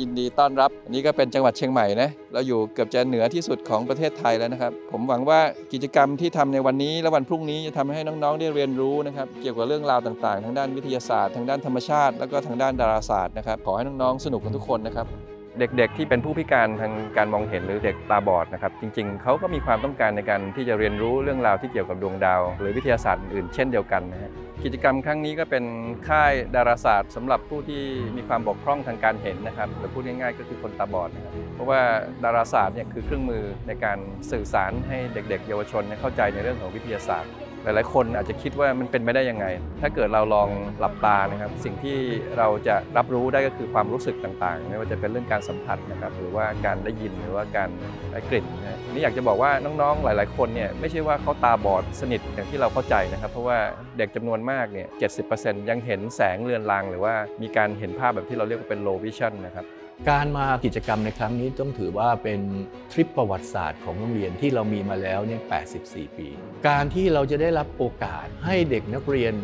ยินดีต้อนรับ อันนี้ก็เป็นจังหวัดเชียงใหม่นะ เราอยู่เกือบจะเหนือที่สุดของประเทศไทยแล้วนะครับ ผมหวังว่ากิจกรรมที่ทำในวันนี้และวันพรุ่งนี้จะทำให้น้องๆได้เรียนรู้นะครับ เกี่ยวกับเรื่องราวต่างๆ ทางด้านวิทยาศาสตร์ ทางด้านธรรมชาติ แล้วก็ทางด้านดาราศาสตร์นะครับ ขอให้น้องๆสนุกกันทุกคนนะครับ เด็กๆ ที่เป็นผู้พิการทางการมองเห็นหรือเด็กตาบอดนะครับจริงๆ เขาก็มีความต้องการในการที่จะเรียนรู้เรื่องราวที่เกี่ยวกับดวงดาว หรือวิทยาศาสตร์อื่นเช่นเดียวกันนะฮะกิจกรรมครั้งนี้ก็เป็นค่ายดาราศาสตร์สำหรับผู้ที่มีความบกพร่องทางการเห็นนะครับหรือพูดง่ายๆ ก็คือคนตาบอดนะครับเพราะว่าดาราศาสตร์เนี่ยคือเครื่องมือในการสื่อสารให้เด็ก ๆ เยาวชนเข้าใจในเรื่องของวิทยาศาสตร์ หลาย ๆ คนอาจจะคิดว่ามันเป็นไปได้ยังไง ถ้าเกิดเราลองหลับตานะครับ สิ่งที่เราจะรับรู้ได้ก็คือความรู้สึกต่างๆ ไม่ว่าจะเป็นเรื่องการสัมผัสนะครับ หรือว่าการได้ยินหรือว่าการได้กลิ่นนะนี่อยากจะบอกว่าน้องๆ หลาย ๆ คนเนี่ยไม่ใช่ว่าเขาตาบอดสนิทอย่างที่เราเข้าใจนะครับ เพราะว่าเด็กจำนวนมากเนี่ย70%ยังเห็นแสงเลือนลาง หรือว่ามีการเห็นภาพแบบที่เราเรียกว่าเป็น low vision นะครับ การมากิจกรรมในครั้งนี้ต้องถือว่าเป็นทริปประวัติศาสตร์ของโรงเรียนที่เรามีมาแล้วเนี่ย 84 ปี การที่เราจะได้รับโอกาสให้เด็กนักเรียน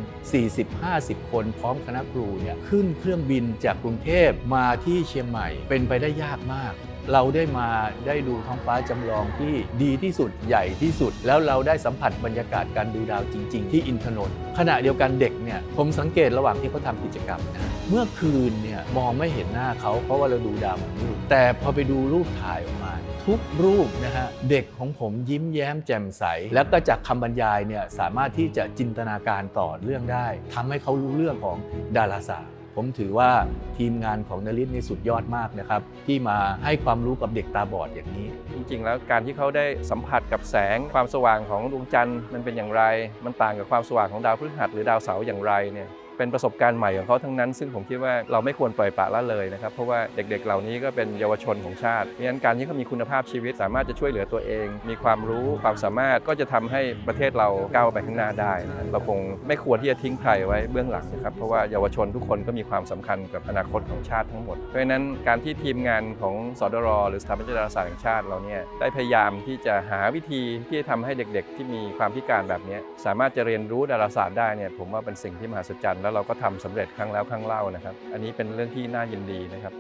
40-50 คนพร้อมคณะครูเนี่ยขึ้นเครื่องบินจากกรุงเทพมาที่เชียงใหม่ เป็นไปได้ยากมาก เราได้มาได้ดูท้องฟ้าจำลองที่ดีที่สุดใหญ่ที่สุด แล้วเราได้สัมผัสบรรยากาศการดูดาวจริง ๆ ที่อินทนนท์ขณะเดียวกันเด็กเนี่ยผมสังเกตระหว่างที่เขาทำกิจกรรมนะเมื่อคืนเนี่ยมองไม่เห็นหน้าเขาเพราะว่าเราดูดาวมันมืดแต่พอไปดูรูปถ่ายออกมา ทุกรูปนะฮะเด็กของผมยิ้มแย้มแจ่มใส แล้วก็จากคำบรรยายเนี่ยสามารถที่จะจินตนาการต่อเรื่องได้ทำให้เขารู้เรื่องของดาราศาสตร์ ผมถือว่าทีมงานของนลิศนี่สุดยอดมากนะครับ ที่มาให้ความรู้กับเด็กตาบอดอย่างนี้ จริงๆ แล้วการที่เขาได้สัมผัสกับแสงความสว่างของดวงจันทร์มันเป็นอย่างไร มันต่างกับความสว่างของดาวพฤหัสหรือดาวเสาร์อย่างไรเนี่ย เป็นประสบการณ์ใหม่ของเขาทั้งนั้น ซึ่งผมคิดว่าเราไม่ควรปล่อยปละละเลยนะครับเพราะว่าเด็กๆ เหล่านี้ก็เป็นเยาวชนของชาติเพราะฉะนั้นการที่เขามีคุณภาพชีวิต สามารถจะช่วยเหลือตัวเอง มีความรู้ความสามารถก็จะทำให้ประเทศเราก้าวไปข้างหน้าได้นะรเราคงไม่ควรที่จะทิ้งใครไว้เบื้องหลังนะครับเพราะว่าเยาวชนทุกคนก็มีความสำคัญกับอนาคตของชาติทั้งหมด เพราะฉะนั้นการที่ทีมงานของสดรหรือสถาบันดาราศาสตร์แห่งชาติเราเนี่ยได้พยายามที่จะหาวิธีที่จะทำให้เด็กๆ ที่มีความพิการแบบนี้สามารถจะเรียนรู้ดาราศาสตร์ได้เนี่ยผมว่าเป็นสิ่งที่มหัศจรรย์แล้วเราก็ทำสำเร็จครั้งแล้วครั้งเล่านะครับ อันนี้เป็นเรื่องที่น่ายินดีนะครับ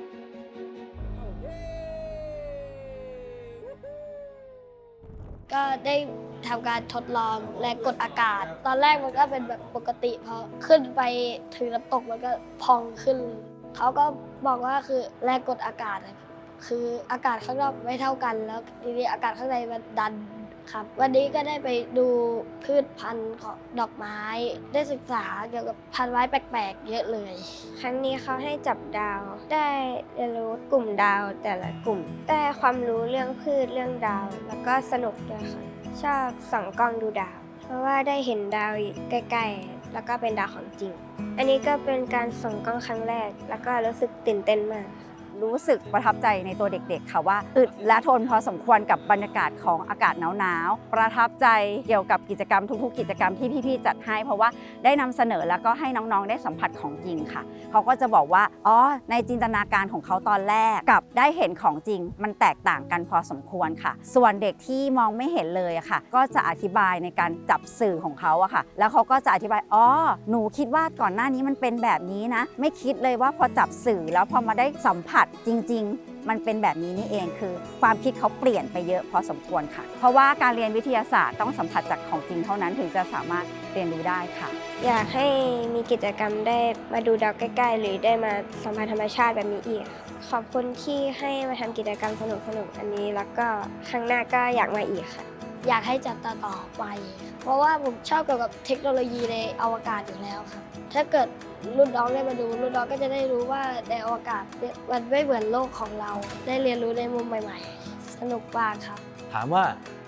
ก็ได้ทำการทดลองแรงกดอากาศ ตอนแรกมันก็เป็นแบบปกติพอขึ้นไปถึงน้ำตกมันก็พองขึ้น เขาก็บอกว่าคือแรงกดอากาศ คืออากาศข้างนอกไม่เท่ากันแล้วทีนี้อากาศข้างในมันดัน ครับ วันนี้ก็ได้ไปดูพืชพันธุ์ของดอกไม้ ได้ศึกษาเกี่ยวกับพันธุ์ไม้แปลกๆ เยอะเลย ครั้งนี้เขาให้จับดาว ได้เรียนรู้กลุ่มดาวแต่ละกลุ่ม ได้ความรู้เรื่องพืชเรื่องดาว แล้วก็สนุกด้วยค่ะ ชอบส่องกล้องดูดาว เพราะว่าได้เห็นดาวใกล้ๆ แล้วก็เป็นดาวของจริง อันนี้ก็เป็นการส่องกล้องครั้งแรก แล้วก็รู้สึกตื่นเต้นมาก รู้สึกประทับใจในตัวเด็กๆ ค่ะว่าอึดและทนพอสมควรกับบรรยากาศของอากาศหนาวๆประทับใจเกี่ยวกับกิจกรรมทุกๆ กิจกรรมที่พี่ๆจัดให้ เพราะว่าได้นำเสนอแล้วก็ให้น้องๆได้สัมผัสของจริงค่ะ เขาก็จะบอกว่าอ๋อในจินตนาการของเขาตอนแรกกับได้เห็นของจริง มันแตกต่างกันพอสมควรค่ะ ส่วนเด็กที่มองไม่เห็นเลยค่ะ ก็จะอธิบายในการจับสื่อของเขาอะค่ะ แล้วเขาก็จะอธิบายอ๋อหนูคิดว่าก่อนหน้านี้มันเป็นแบบนี้นะ ไม่คิดเลยว่าพอจับสื่อแล้วพอมาได้สัมผัสจริง ๆ มันเป็นแบบนี้นี่เองคือ ความคิดเขาเปลี่ยนไปเยอะพอสมควรค่ะ เพราะว่าการเรียนวิทยาศาสตร์ต้องสัมผัสจากของจริงเท่านั้นถึงจะสามารถเรียนรู้ได้ค่ะ อยากให้มีกิจกรรมได้มาดูดาวใกล้ ๆ หรือได้มาสัมผัสธรรมชาติแบบนี้อีก ขอบคุณที่ให้มาทำกิจกรรมสนุกๆอันนี้ แล้วก็ครั้งหน้าก็อยากมาอีกค่ะ อยากให้จัดต่อต่อไป เพราะว่าผมชอบเกี่ยวกับเทคโนโลยีในอวกาศอยู่แล้วครับ ถ้าเกิดรุ่นน้องได้มาดูรุ่นน้องก็จะได้รู้ว่าในอวกาศมันไม่เหมือนโลกของเรา ได้เรียนรู้ในมุมใหม่ ๆ สนุกมากครับ ถามว่า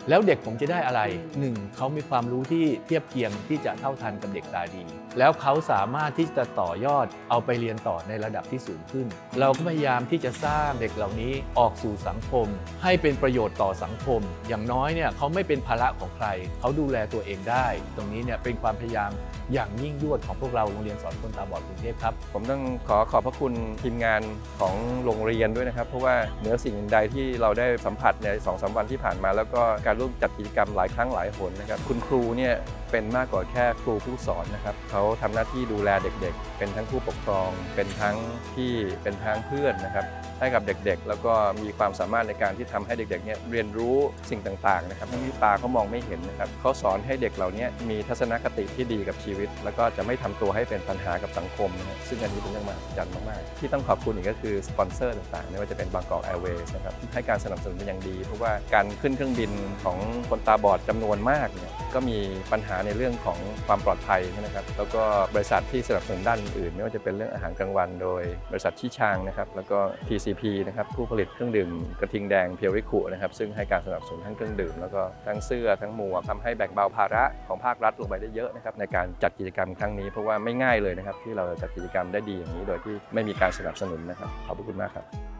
แล้วเด็กผมจะได้อะไรหนึ่งเขามีความรู้ที่เทียบเคียงที่จะเท่าทันกับเด็กตาดี แล้วเขาสามารถที่จะต่อยอดเอาไปเรียนต่อในระดับที่สูงขึ้น เราก็พยายามที่จะสร้างเด็กเหล่านี้ออกสู่สังคม ให้เป็นประโยชน์ต่อสังคม อย่างน้อยเนี่ยเขาไม่เป็นภาระของใคร เขาดูแลตัวเองได้ ตรงนี้เนี่ยเป็นความพยายามอย่างยิ่งยวดของพวกเราโรงเรียนสอนคนตาบอดกรุงเทพครับ ผมต้องขอขอบพระคุณทีมงานของโรงเรียนด้วยนะครับ เพราะว่าเหนือสิ่งใดที่เราได้สัมผัสในสองสามวันที่ผ่านมา แล้วก็การร่วมจัดกิจกรรมหลายครั้งหลายหนนะครับ คุณครูเนี่ย เป็นมากกว่าแค่ครูผู้สอนนะครับเขาทำหน้าที่ดูแลเด็กๆ เป็นทั้งผู้ปกครอง เป็นทั้งพี่เป็นทั้งเพื่อนนะครับให้กับเด็กๆ แล้วก็มีความสามารถในการที่ทำให้เด็กๆเนี่ยเรียนรู้สิ่งต่างๆนะครับทั้งที่ตาเขามองไม่เห็นนะครับเขาสอนให้เด็กเหล่านี้มีทัศนคติที่ดีกับชีวิต แล้วก็จะไม่ทำตัวให้เป็นปัญหากับสังคมนะซึ่งอันนี้เป็นเรื่องมหัศจรรย์มากๆ ที่ต้องขอบคุณอีกก็คือสปอนเซอร์ต่างๆไม่ว่าจะเป็นบางกอกแอร์เวย์นะครับที่ให้การสนับสนุนเป็นอย่างดี เพราะว่าการขึ้นเครื่องบินของคนตาบอดจำนวนมากเนี่ย ก็มีปัญหาในเรื่องของความปลอดภัยนะครับ แล้วก็บริษัทที่สนับสนุนด้านอื่นไม่ว่าจะเป็นเรื่องอาหารกลางวัน โดยบริษัทที่ชางนะครับ แล้วก็ TCP นะครับผู้ผลิตเครื่องดื่มกระทิงแดงเพียวริคุนะครับซึ่งให้การสนับสนุนทั้งเครื่องดื่มแล้วก็ทั้งเสื้อทั้งหมวกทำให้แบ่งเบาภาระของภาครัฐลงไปได้เยอะนะครับในการจัดกิจกรรมครั้งนี้เพราะว่าไม่ง่ายเลยนะครับที่เราจะจัดกิจกรรมได้ดีอย่างนี้ โดยที่ไม่มีการสนับสนุนนะครับขอบพระคุณมากครับ